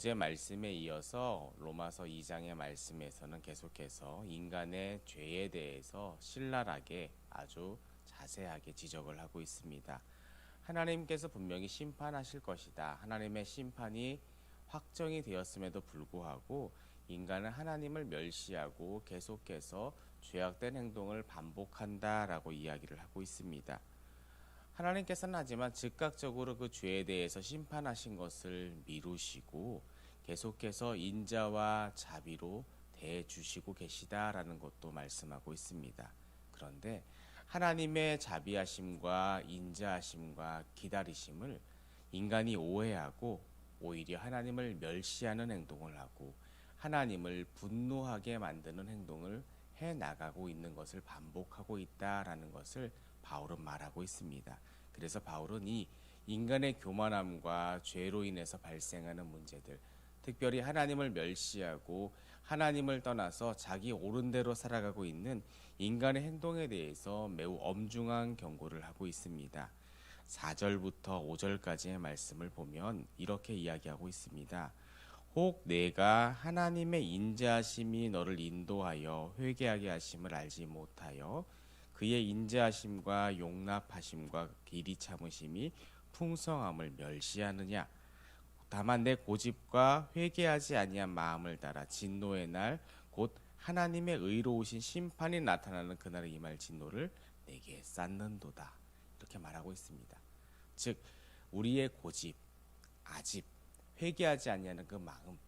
어제 말씀에 이어서 로마서 2장의 말씀에서는 계속해서 인간의 죄에 대해서 신랄하게 아주 자세하게 지적을 하고 있습니다. 하나님께서 분명히 심판하실 것이다. 하나님의 심판이 확정이 되었음에도 불구하고 인간은 하나님을 멸시하고 계속해서 죄악된 행동을 반복한다라고 이야기를 하고 있습니다. 하나님께서는 하지만 즉각적으로 그 죄에 대해서 심판하신 것을 미루시고 계속해서 인자와 자비로 대해 주시고 계시다라는 것도 말씀하고 있습니다. 그런데 하나님의 자비하심과 인자하심과 기다리심을 인간이 오해하고 오히려 하나님을 멸시하는 행동을 하고 하나님을 분노하게 만드는 행동을 해 나가고 있는 것을 반복하고 있다라는 것을 바울은 말하고 있습니다. 그래서 바울은 이 인간의 교만함과 죄로 인해서 발생하는 문제들, 특별히 하나님을 멸시하고 하나님을 떠나서 자기 옳은 대로 살아가고 있는 인간의 행동에 대해서 매우 엄중한 경고를 하고 있습니다. 4절부터 5절까지의 말씀을 보면 이렇게 이야기하고 있습니다. 혹 내가 하나님의 인자하심이 너를 인도하여 회개하게 하심을 알지 못하여 그의 인자하심과 용납하심과 길이 참으심이 풍성함을 멸시하느냐 다만 내 고집과 회개하지 아니한 마음을 따라 진노의 날 곧 하나님의 의로우신 심판이 나타나는 그날에 임할 진노를 내게 쌓는도다 이렇게 말하고 있습니다. 즉 우리의 고집, 아집, 회개하지 아니하는 그 마음,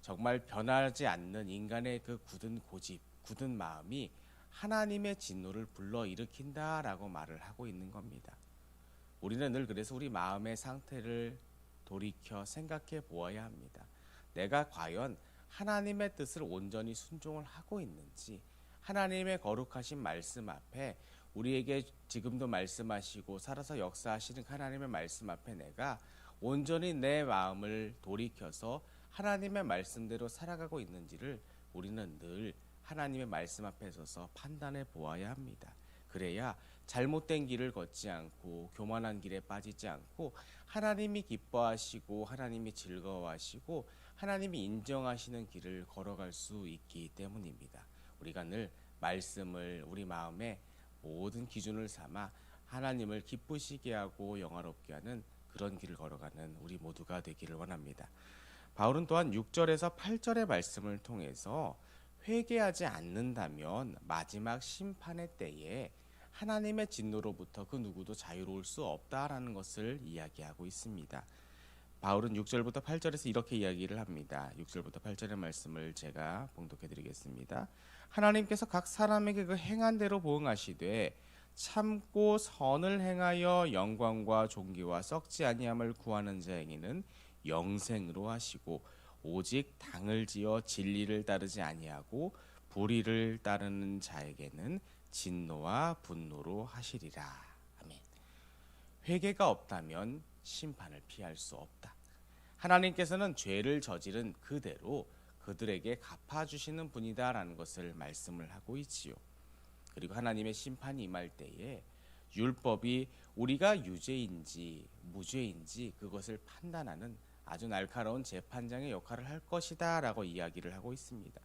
정말 변하지 않는 인간의 그 굳은 고집, 굳은 마음이 하나님의 진노를 불러 일으킨다라고 말을 하고 있는 겁니다. 우리는 늘 그래서 우리 마음의 상태를 돌이켜 생각해 보아야 합니다. 내가 과연 하나님의 뜻을 온전히 순종을 하고 있는지, 하나님의 거룩하신 말씀 앞에 우리에게 지금도 말씀하시고 살아서 역사하시는 하나님의 말씀 앞에 내가 온전히 내 마음을 돌이켜서 하나님의 말씀대로 살아가고 있는지를 우리는 늘 하나님의 말씀 앞에 서서 판단해 보아야 합니다. 그래야 잘못된 길을 걷지 않고 교만한 길에 빠지지 않고 하나님이 기뻐하시고 하나님이 즐거워하시고 하나님이 인정하시는 길을 걸어갈 수 있기 때문입니다. 우리가 늘 말씀을 우리 마음에 모든 기준을 삼아 하나님을 기쁘시게 하고 영화롭게 하는 그런 길을 걸어가는 우리 모두가 되기를 원합니다. 바울은 또한 6절에서 8절의 말씀을 통해서 회개하지 않는다면 마지막 심판의 때에 하나님의 진노로부터 그 누구도 자유로울 수 없다라는 것을 이야기하고 있습니다. 바울은 6절부터 8절에서 이렇게 이야기를 합니다. 6절부터 8절의 말씀을 제가 봉독해 드리겠습니다. 하나님께서 각 사람에게 그 행한 대로 보응하시되 참고 선을 행하여 영광과 존귀와 썩지 아니함을 구하는 자에게는 영생으로 하시고 오직 당을 지어 진리를 따르지 아니하고 불의를 따르는 자에게는 진노와 분노로 하시리라. 아멘. 회개가 없다면 심판을 피할 수 없다. 하나님께서는 죄를 저지른 그대로 그들에게 갚아 주시는 분이다라는 것을 말씀을 하고 있지요. 그리고 하나님의 심판이 임할 때에 율법이 우리가 유죄인지 무죄인지 그것을 판단하는 아주 날카로운 재판장의 역할을 할 것이다라고 이야기를 하고 있습니다.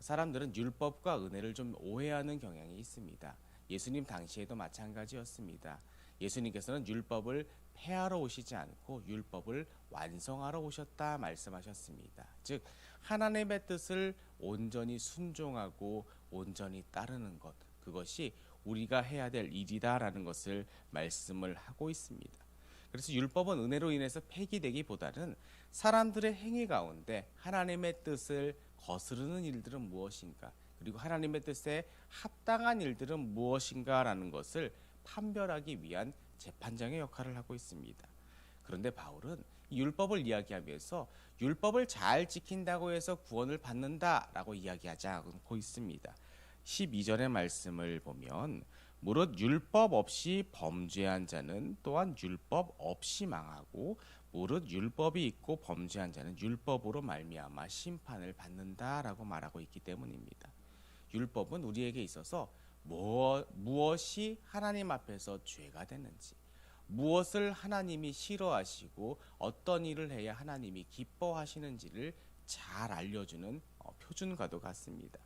사람들은 율법과 은혜를 좀 오해하는 경향이 있습니다. 예수님 당시에도 마찬가지였습니다. 예수님께서는 율법을 폐하러 오시지 않고 율법을 완성하러 오셨다 말씀하셨습니다. 즉 하나님의 뜻을 온전히 순종하고 온전히 따르는 것 그것이 우리가 해야 될 일이다라는 것을 말씀을 하고 있습니다. 그래서 율법은 은혜로 인해서 폐기되기보다는 사람들의 행위 가운데 하나님의 뜻을 거스르는 일들은 무엇인가 그리고 하나님의 뜻에 합당한 일들은 무엇인가라는 것을 판별하기 위한 재판장의 역할을 하고 있습니다. 그런데 바울은 율법을 이야기하면서 율법을 잘 지킨다고 해서 구원을 받는다라고 이야기하지 않고 있습니다. 12절의 말씀을 보면 무릇 율법 없이 범죄한 자는 또한 율법 없이 망하고 무릇 율법이 있고 범죄한 자는 율법으로 말미암아 심판을 받는다라고 말하고 있기 때문입니다. 율법은 우리에게 있어서 무엇, 무엇이 하나님 앞에서 죄가 되는지 무엇을 하나님이 싫어하시고 어떤 일을 해야 하나님이 기뻐하시는지를 잘 알려주는 어, 표준과도 같습니다.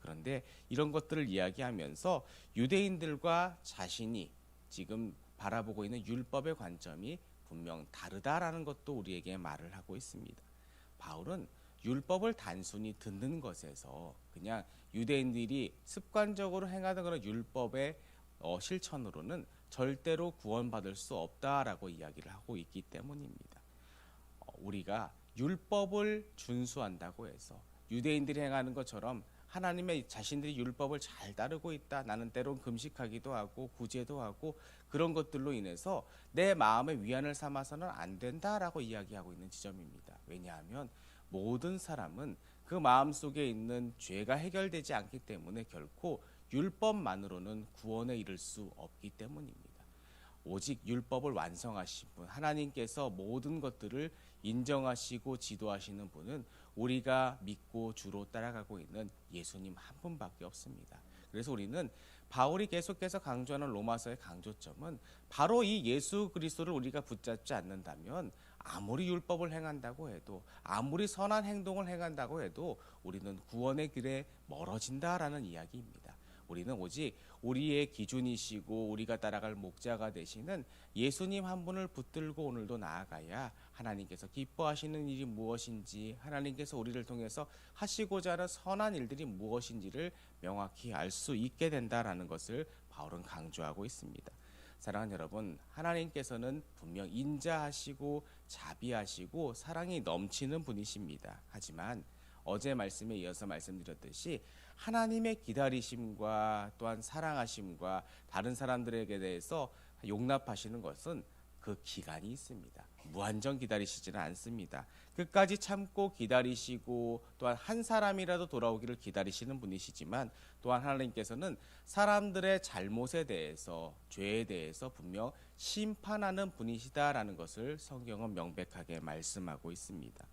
그런데 이런 것들을 이야기하면서 유대인들과 자신이 지금 바라보고 있는 율법의 관점이 분명 다르다라는 것도 우리에게 말을 하고 있습니다. 바울은 율법을 단순히 듣는 것에서 그냥 유대인들이 습관적으로 행하던 그런 율법의 어, 실천으로는 절대로 구원받을 수 없다라고 이야기를 하고 있기 때문입니다. 어, 우리가 율법을 준수한다고 해서 유대인들이 행하는 것처럼 하나님의 자신들이 율법을 잘 따르고 있다. 나는 때론 금식하기도 하고 구제도 하고 그런 것들로 인해서 내 마음의 위안을 삼아서는 안 된다라고 이야기하고 있는 지점입니다. 왜냐하면 모든 사람은 그 마음 속에 있는 죄가 해결되지 않기 때문에 결코 율법만으로는 구원에 이를 수 없기 때문입니다. 오직 율법을 완성하신 분, 하나님께서 모든 것들을 인정하시고 지도하시는 분은 우리가 믿고 주로 따라가고 있는 예수님 한 분밖에 없습니다. 그래서 우리는 바울이 계속해서 강조하는 로마서의 강조점은 바로 이 예수 그리스도를 우리가 붙잡지 않는다면 아무리 율법을 행한다고 해도 아무리 선한 행동을 행한다고 해도 우리는 구원의 길에 멀어진다라는 이야기입니다. 우리는 오직 우리의 기준이시고 우리가 따라갈 목자가 되시는 예수님 한 분을 붙들고 오늘도 나아가야 하나님께서 기뻐하시는 일이 무엇인지 하나님께서 우리를 통해서 하시고자 하는 선한 일들이 무엇인지를 명확히 알 수 있게 된다라는 것을 바울은 강조하고 있습니다. 사랑하는 여러분, 하나님께서는 분명 인자하시고 자비하시고 사랑이 넘치는 분이십니다. 하지만 어제 말씀에 이어서 말씀드렸듯이 하나님의 기다리심과 또한 사랑하심과 다른 사람들에게 대해서 용납하시는 것은 그 기간이 있습니다. 무한정 기다리시지는 않습니다. 끝까지 참고 기다리시고 또한 한 사람이라도 돌아오기를 기다리시는 분이시지만 또한 하나님께서는 사람들의 잘못에 대해서 죄에 대해서 분명 심판하는 분이시다라는 것을 성경은 명백하게 말씀하고 있습니다.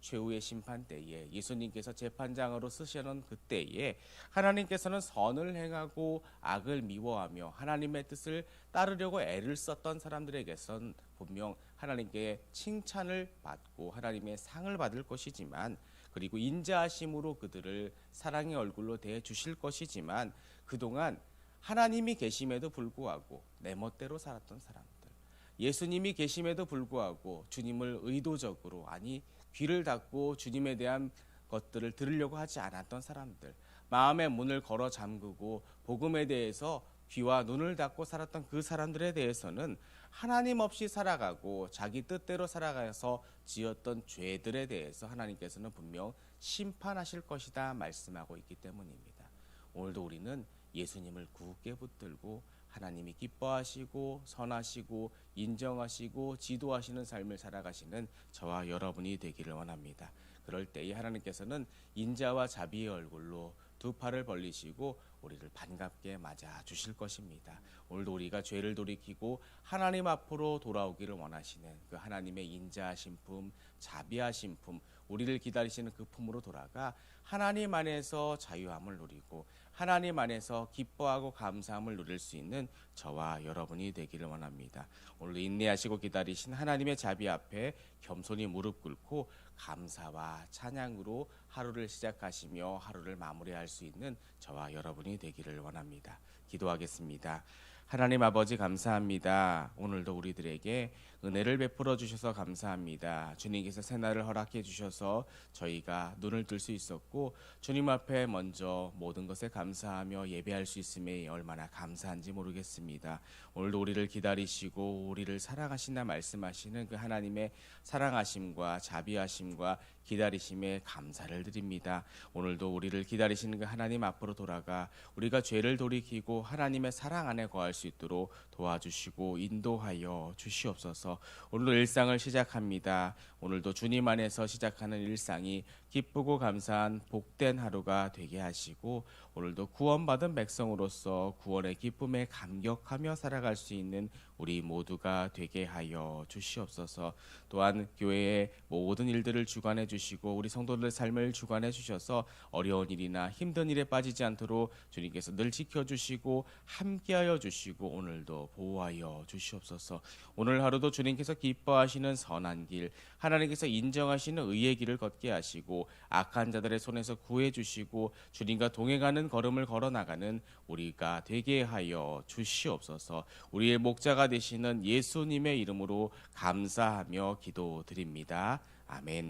최후의 심판 때에 예수님께서 재판장으로 쓰시는 그때에 하나님께서는 선을 행하고 악을 미워하며 하나님의 뜻을 따르려고 애를 썼던 사람들에게선 분명 하나님께 칭찬을 받고 하나님의 상을 받을 것이지만 그리고 인자하심으로 그들을 사랑의 얼굴로 대해 주실 것이지만 그동안 하나님이 계심에도 불구하고 내 멋대로 살았던 사람들 예수님이 계심에도 불구하고 주님을 의도적으로 아니 귀를 닫고 주님에 대한 것들을 들으려고 하지 않았던 사람들, 마음의 문을 걸어 잠그고 복음에 대해서 귀와 눈을 닫고 살았던 그 사람들에 대해서는 하나님 없이 살아가고 자기 뜻대로 살아가서 지었던 죄들에 대해서 하나님께서는 분명 심판하실 것이다 말씀하고 있기 때문입니다. 오늘도 우리는 예수님을 굳게 붙들고 하나님이 기뻐하시고 선하시고 인정하시고 지도하시는 삶을 살아가시는 저와 여러분이 되기를 원합니다. 그럴 때에 하나님께서는 인자와 자비의 얼굴로 두 팔을 벌리시고 우리를 반갑게 맞아 주실 것입니다. 오늘도 우리가 죄를 돌이키고 하나님 앞으로 돌아오기를 원하시는 그 하나님의 인자하신 품, 자비하신 품, 우리를 기다리시는 그 품으로 돌아가 하나님 안에서 자유함을 누리고 하나님 안에서 기뻐하고 감사함을 누릴 수 있는 저와 여러분이 되기를 원합니다. 오늘 인내하시고 기다리신 하나님의 자비 앞에 겸손히 무릎 꿇고 감사와 찬양으로 하루를 시작하시며 하루를 마무리할 수 있는 저와 여러분이 되기를 원합니다. 기도하겠습니다. 하나님 아버지 감사합니다. 오늘도 우리들에게 은혜를 베풀어 주셔서 감사합니다. 주님께서 새날을 허락해 주셔서 저희가 눈을 뜰 수 있었고 주님 앞에 먼저 모든 것에 감사하며 예배할 수 있음에 얼마나 감사한지 모르겠습니다. 오늘도 우리를 기다리시고 우리를 사랑하신다 말씀하시는 그 하나님의 사랑하심과 자비하심과 기다리심에 감사를 드립니다. 오늘도 우리를 기다리시는 그 하나님 앞으로 돌아가 우리가 죄를 돌이키고 하나님의 사랑 안에 거할 수 있도록 도와주시고 인도하여 주시옵소 서. 오늘도 일상을 시작합니다. 오늘도 주님 안에서 시작하는 일상이 기쁘고 감사한 복된 하루가 되게 하시고 오늘도 구원받은 백성으로서 구원의 기쁨에 감격하며 살아갈 수 있는 우리 모두가 되게 하여 주시옵소서. 또한 교회의 모든 일들을 주관해 주시고 우리 성도들의 삶을 주관해 주셔서 어려운 일이나 힘든 일에 빠지지 않도록 주님께서 늘 지켜 주시고 함께하여 주시고 오늘도 보호하여 주시옵소서. 오늘 하루도 주님께서 기뻐하시는 선한 길, 하나님께서 인정하시는 의의 길을 걷게 하시고 악한 자들의 손에서 구해 주시고 주님과 동행하는 걸음을 걸어 나가는 우리가 되게 하여 주시옵소서. 우리의 목자가 되시는 예수님의 이름으로 감사하며 기도드립니다. 아멘.